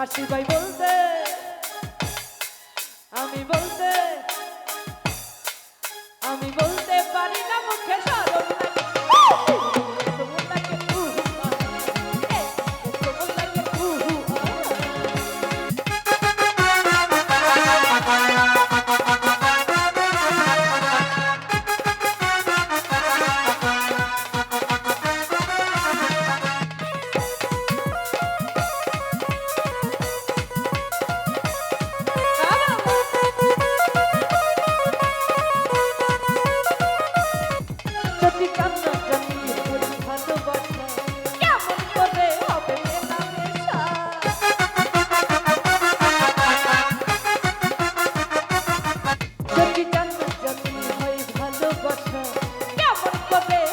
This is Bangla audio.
হাসি ভাই বলতে আমি বলতে আমি বলতে পারি না মুখে সরল Porque